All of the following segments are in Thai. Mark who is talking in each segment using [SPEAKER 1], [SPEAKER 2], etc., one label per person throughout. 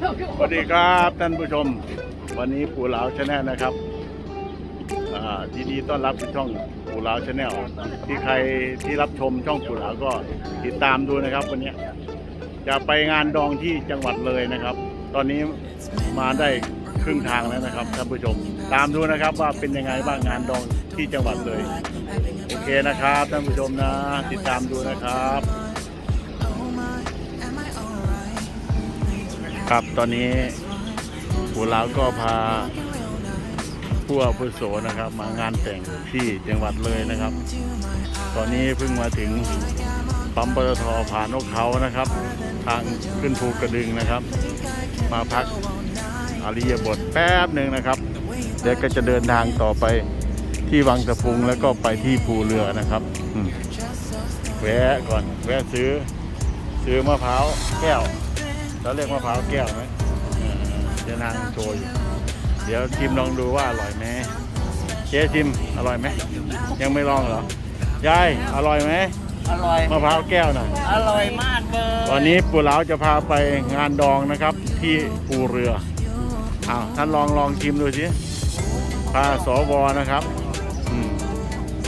[SPEAKER 1] สวัสดีครับท่านผู้ชม วันนี้ปู่เหลาชาแนลนะครับอ่ายินดีต้อนรับที่ช่องปู่เหลาชาแนลที่ใครที่รับชมช่องปู่เหลาก็ติดตามดูนะครับ วันนี้จะไปงานดองที่จังหวัดเลยนะครับ ตอนนี้มาได้ครึ่งทางแล้วนะครับท่านผู้ชม ตามดูนะครับว่าเป็นยังไงบ้างงานดองที่จังหวัดเลย โอเคนะครับท่านผู้ชมนะ ติดตามดูนะครับ ครับตอนนี้ปู่เหลาก็พาผู้อาวุโสนะครับ มางานแต่งที่จังหวัดเลยนะครับ ตอนนี้เพิ่งมาถึงปั๊มปตทผ่านนกเขานะครับ ทางขึ้นภูกระดึงนะครับ มาพักอริยบทแป๊บหนึ่งนะครับเดี๋ยวก็จะเดินทางต่อไปที่วังตะพุงแล้วก็ไปที่ภูเรือนะครับแวะก่อนแวะซื้อ ซื้อมะพร้าวแก้ว เราเรียกมะพร้าวแก้วไหมเออเดี๋ยวนางโชว์อยู่เดี๋ยวชิมลองดูว่าอร่อยไหมเจ๊ชิมอร่อยไหมยังไม่ลองเหรอยายอร่อยไหม
[SPEAKER 2] อร่อย
[SPEAKER 1] มะพร้าวแก้วน่ะ
[SPEAKER 2] อร่อยมากเลย
[SPEAKER 1] วันนี้ปู่เหลาจะพาไปงานดองนะครับ ที่ภูเรืออ้าวท่านลองลองชิมดูสิพาสวนะครับอืม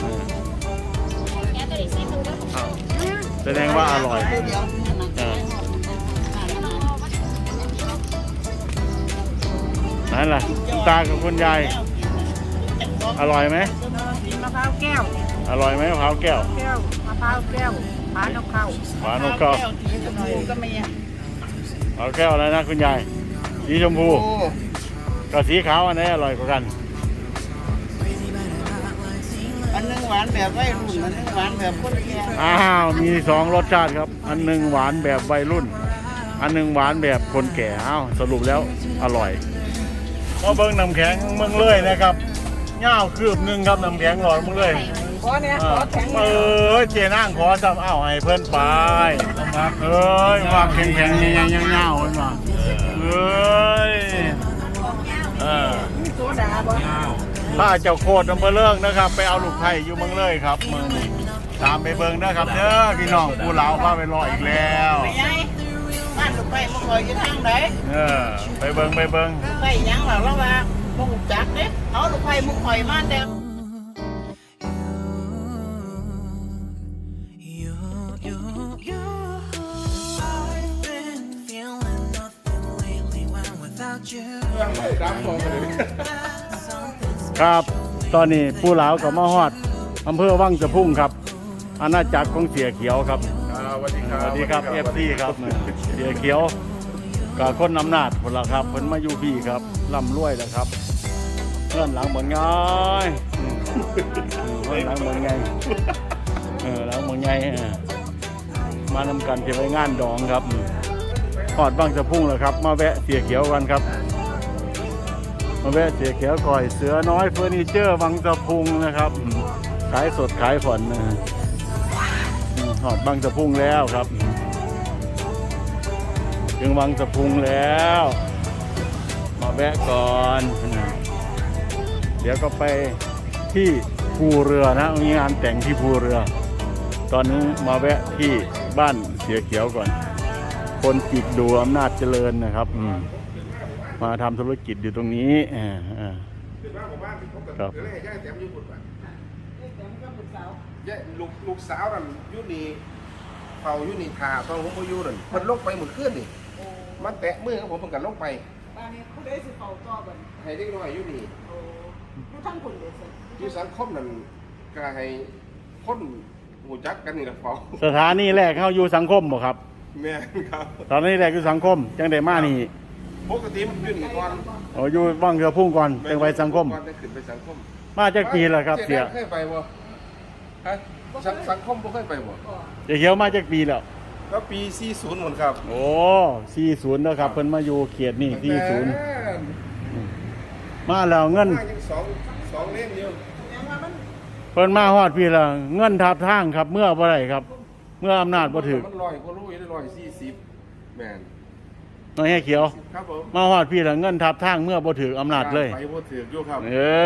[SPEAKER 1] เอออ้าวแสดงว่าอร่อย นั่นแหละคุณตากับคุณยาย อร่อยไหม
[SPEAKER 2] มะพร้าวแก้ว
[SPEAKER 1] อร่อยไหมมะพร้าวแก้ว
[SPEAKER 2] แก้วมะพร้าวแก้วผานกเข้า
[SPEAKER 1] หวานนกเข้า
[SPEAKER 2] สีชมพูก็มี
[SPEAKER 1] มะพร้าวแก้วอะไรนะคุณยาย สีชมพู กับสีขาวอันไหนอร่อยกว่ากัน
[SPEAKER 2] อันนึงหวานแบบวัยรุ่นอันนึงหวานแบบคนแก่
[SPEAKER 1] อ้าว มีสองรสชาติครับ อันหนึ่งหวานแบบวัยรุ่น อันหนึ่งหวานแบบคนแก่ อ้าว สรุปแล้วอร่อย มาเบิ้งน้ำแข็งเมืองเลยนะครับเง่าวคืบหนึ่งครับน้ำแข็งหลอดเมืองเลย
[SPEAKER 2] ขอเนี่ย
[SPEAKER 1] เอ
[SPEAKER 2] ข
[SPEAKER 1] อ
[SPEAKER 2] อแข็ง
[SPEAKER 1] เออเจนั่งขอจับอ้าวให้เพื่อนไปเอ้ยว่าแข็งแข็งยังยังยังเงาเห็นป่ะเอ้ยเออ
[SPEAKER 2] โซดาบ่
[SPEAKER 1] ถ้าเจ้าโคตรอำเภอเลิกนะครับ ไปเอาลูกไผ่อยู่เมืองเลยครับเมืองนี้ตามไปเบิ่งนะครับเด้อพี่น้องกูเหลาพาไปรออีกแล้ว
[SPEAKER 2] ไปยัยบ้านลูกไปมาคอยอยู่ทางไหน
[SPEAKER 1] เออไปเบิ่งไปเบิ่ง
[SPEAKER 2] ไปยังหรอแล้วว่าบ่ฮู้จักเด้เอาลูกไปมุกคอยมาแต่
[SPEAKER 3] You, you, you. I've been feeling nothing lately when without you. Something's
[SPEAKER 1] ครับ ตอนนี้ผู้เหลากับมาฮอดอำเภอวังสะพุ่งครับ อาณาจักรของเสียเขียวครับ
[SPEAKER 4] สวัสดีครับ
[SPEAKER 1] สวัสดีครับเอฟซีครับเสียเขียวกับคนอำนาจคนละครับเพิ่นมาอยู่พี่ครับร่ำรวยแล้วครับเพื่อนหลังเหมือนไงอืมเพื่อนหลังเหมือนไงเออหลังเหมือนไงเออมานำกันจะไปงานดองครับหอดบางสะพุ่งแล้วครับ มาแวะเสียเขียวกันครับมาแวะเสียเขียวก่อยเสือน้อยเฟอร์นิเจอร์วังสะพุงนะครับอืมขายสดขายผ่อนนะฮะอืม หอดบางสะพุงแล้วครับ ถึงวังสะพุงแล้ว มาแวะก่อน เดี๋ยวก็ไปที่ภูเรือนะมีงานแต่งที่ภูเรือ ตอนนี้มาแวะที่บ้านเสียเขียวก่อน คนจิตดูอำนาจเจริญนะครับอืมาทำธุรกิจอยู่ตรงนี้อ่าอ่าครับ
[SPEAKER 4] ย่าแต้มอยู่บุญย่าลูกลูกสาวนั่นอยู่นี่เฝ้าอยู่นี่ทาตอนผมบ่อยู่นั่นเพิ่นลงไปหมดขึ้นนี่มันแตะมือของผมเพิ่นก็ลงไป
[SPEAKER 2] บ้านนี้ผู้ใดสิเฝ้าต่อบัด
[SPEAKER 4] ให้เด็กน้อยอยู่นี่
[SPEAKER 2] โอ้อยู่ทั้งคนเด้อ
[SPEAKER 4] อยู่สังคมนั่นก็ให้คนหูจักกันนี่ล่ะเฝ้า
[SPEAKER 1] สถานีแรกเข้าอยู่สังคมบ่ครับ
[SPEAKER 4] แม่นครับ
[SPEAKER 1] ตอนนี้แรกอยู่สังคมจังได้มานี่
[SPEAKER 4] ปกติมันอยู่นี่ก่อน
[SPEAKER 1] โอ้อยู่บ้างเรือพุ่งก่อนจังไปสังคม
[SPEAKER 4] ก่อนจะขึ้นไปสังคม
[SPEAKER 1] มาจากปีแล้วครับเสีย
[SPEAKER 4] จ๊แดงเคยไปบ่ ฮะสังสังคมบ่เคยไปบ่
[SPEAKER 1] เสียเขียวมาจากปีแล้ว
[SPEAKER 4] ก็ปี 40หมดครับ
[SPEAKER 1] โอ้สี่ศูนย์นะครับเพิ่นมาอยู่เขตนี่สี่ศูนย์มาแล้วเงิน
[SPEAKER 4] มายังสองสองเล่มอยู่
[SPEAKER 2] ยังว่ามัน
[SPEAKER 1] เพิ่นมาฮอดพี่แล้วเงินทับทางครับ เมื่อบ่ได้ครับ เมื่ออำนาจบ่ถึก
[SPEAKER 4] มันลอยก็รู้อยู่ได้ลอยสี่สิบแมน
[SPEAKER 1] น้อยให้เขียว
[SPEAKER 4] ครับผม
[SPEAKER 1] มาฮอดพี่แล้วเงินทับทางเมื่อบ่ถึกอำนาจเลย
[SPEAKER 4] ไปบ่ถือกอยู่ครับ
[SPEAKER 1] เอ้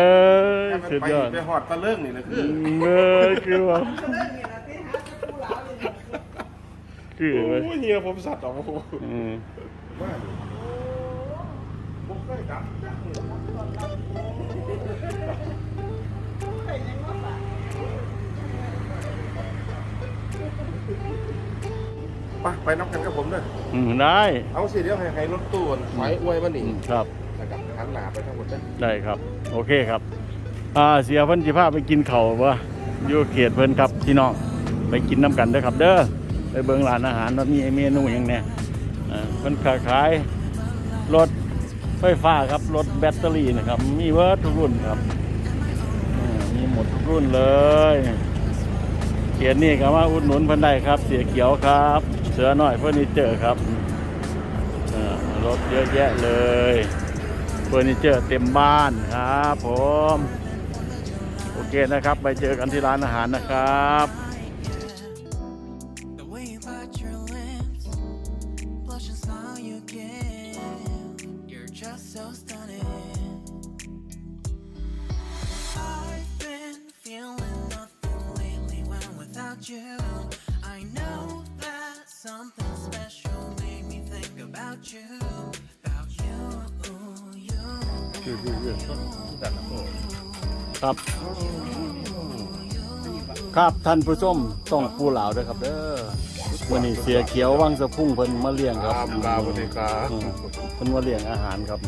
[SPEAKER 1] ย
[SPEAKER 4] ถ้ามัน
[SPEAKER 1] สุด
[SPEAKER 4] ไป
[SPEAKER 1] ยอด
[SPEAKER 4] ไปหอดตะเลิงนี่นะคือ
[SPEAKER 1] เอ้ยคือว่า
[SPEAKER 2] เรื่องนี้ล่ะที่หาผู้หลาวนี่
[SPEAKER 1] คือ
[SPEAKER 4] โอ้
[SPEAKER 1] เว้ย
[SPEAKER 4] ยเฮียผมสัตว์ออกมาโอ้โห
[SPEAKER 1] อืม
[SPEAKER 4] ว่าดิเคยกลับ ไปไปนับกันกับผมด้วย
[SPEAKER 1] อืมได้
[SPEAKER 4] เอาสิเดี๋ยวให้ให้รถตู้ไฟอวยมาหนิ
[SPEAKER 1] อืมครับ
[SPEAKER 4] แล้วกับหันหน้าไปทางบนได้
[SPEAKER 1] ได้ครับ โอเคครับ อ่า เสียเพิ่นสิพาไปกินข้าวบ่อยู่เขตเพิ่นครับพี่น้อง ไปกินน้ำกันเด้อครับ เด้อ ไปเบิ่งร้านอาหารว่ามีเมนูหยังแหน่อ่าเพิ่นค้าขายรถไฟฟ้าครับ รถแบตเตอรี่นะครับ มีเวิร์ดทุกรุ่นครับอ่ามีหมดทุกรุ่นเลย เขียนนี่ก็มาอุดหนุนเพิ่นได้ครับ เสียเขียวครับ เสือหน้อยเฟอร์นิเจอร์ครับรถเยอะแยะเลยเฟอร์นิเจอร์เต็มบ้านครับผมโอเคนะครับ ไปเจอกันที่ร้านอาหารนะครับ
[SPEAKER 3] The about you, about you, you.
[SPEAKER 1] ครับ ครับท่านผู้ชมต้องผู้เหล่าด้วยครับเด้อวันนี้เสียเขียววังสะพุ่งเพิ่นมาเลี้ยงครับ
[SPEAKER 4] ครับครับสวัสดีครับ
[SPEAKER 1] อืมเพิ่นมาเลี้ยงอาหารครับ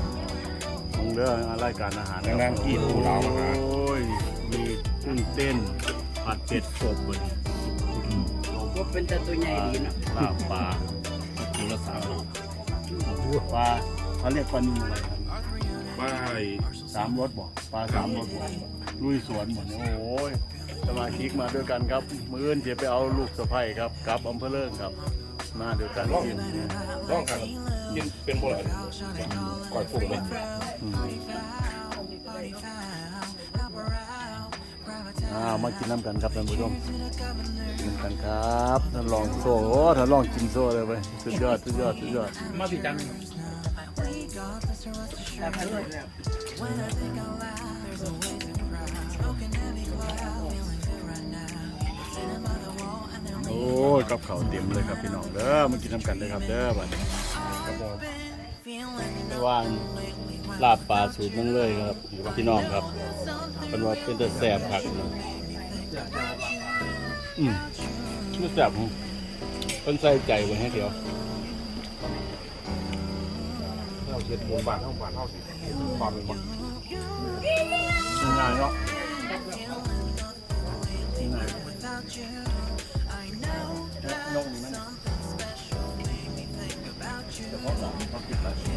[SPEAKER 1] มองเด้อรายการอาหารครับ
[SPEAKER 4] งานกี่ผู้เหล่ามาหา
[SPEAKER 1] โอ้ย มีกุ้งเต้น ผัดเผ็ดสดบน
[SPEAKER 2] ก็เป็นแต่ตัวใหญ่ดีเนาะ
[SPEAKER 1] ลาบปลากิโลสามโล ปลาเขาเรียกปลานิลอะไรครับ
[SPEAKER 4] ไป
[SPEAKER 1] สามรสบ่ปลาสามรสบ่ลุยสวนหมดเนี่ยโอ้ยสมาชิกมาด้วยกันครับ มื้ออื่นจะไปเอาลูกสะใภ้ครับกลับอำเภอเลิงครับมาด้วยกันกิน
[SPEAKER 4] ร้องกันกินเป็นบ่อะไรก่อยฟุ้งไหม
[SPEAKER 1] อืม อ่ามากินน้ำกันครับท่านผู้ชมกินกันครับท่านลองโซ่โอ้ท่านลองกินโซ่เลยไปสุดยอดสุดยอดสุดยอด
[SPEAKER 2] มาผิดจังแต่พันลยเนี่ย
[SPEAKER 1] โอ้ยกับเขาวเต็มเลยครับพี่น้องเด้อมากินน้ำกันเลยครับเด้อบัดนี้ครับผมว่าง ลาบปลาสูตรนึงเลยครับพี่น้องครับเป็นว่าเป็นแต่แสบผักนะอืมไม่แสบผมเป็นใส่ใจไว้ให้เดียว
[SPEAKER 4] เราเช็ดหมูบานเท่าบานเท่าสิความเป็นบ่
[SPEAKER 1] ง่ายเนาะง่ายลงนั่นเฉพาะสองเขาคิดอะไร
[SPEAKER 2] ได้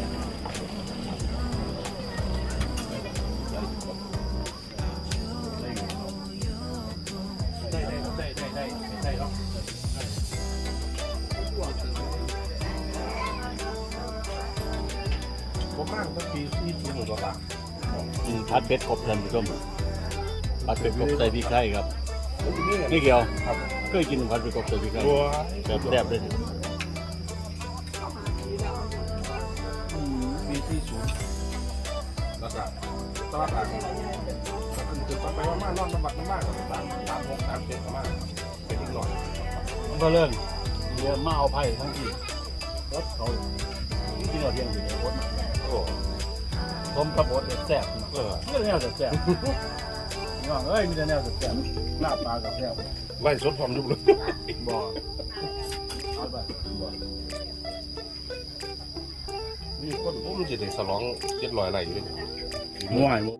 [SPEAKER 4] ผมมากสักปีที่ที่หมูตัวตา
[SPEAKER 1] อืมผัดเผ็ดกบท่านผู้ชมผัดเผ็ดกบใส่พริกไทยครับ
[SPEAKER 4] ผมจะมีเงิน
[SPEAKER 1] นี่เกี่ยว
[SPEAKER 4] ครับ
[SPEAKER 1] เคยกินผัดเผ็ดกบใส่พริกไทย
[SPEAKER 4] บัว
[SPEAKER 1] แบบแซ่บเลย
[SPEAKER 4] ปีที่ศูนย์แล้วก็ตลาดอ่างก็คือจุดไปว่ามากนอนน้ำบัดน้ำมากก็สามสามหกสามเจ็ดประมาณเป็นอีกหน่อย
[SPEAKER 1] มันก็เริ่มเรียมาเอาไผ่ทั้งที่รถเขาที่เราเที่ยงอยู่ในรถ
[SPEAKER 4] โอ้
[SPEAKER 1] ผมกับรถแซ่บมาก
[SPEAKER 4] เออ
[SPEAKER 1] นี่แนวแซ่บน้องเอ้ยมีแต่แนวแซ่บลาบปลากับแซ่บ
[SPEAKER 4] ไล่สดความยุบเลย
[SPEAKER 1] บ่เอาไปบ่
[SPEAKER 4] มีคนผมจะได้สลองเจ็ดร้อยอะไรอยู่ด้วย
[SPEAKER 1] ม่วยบ่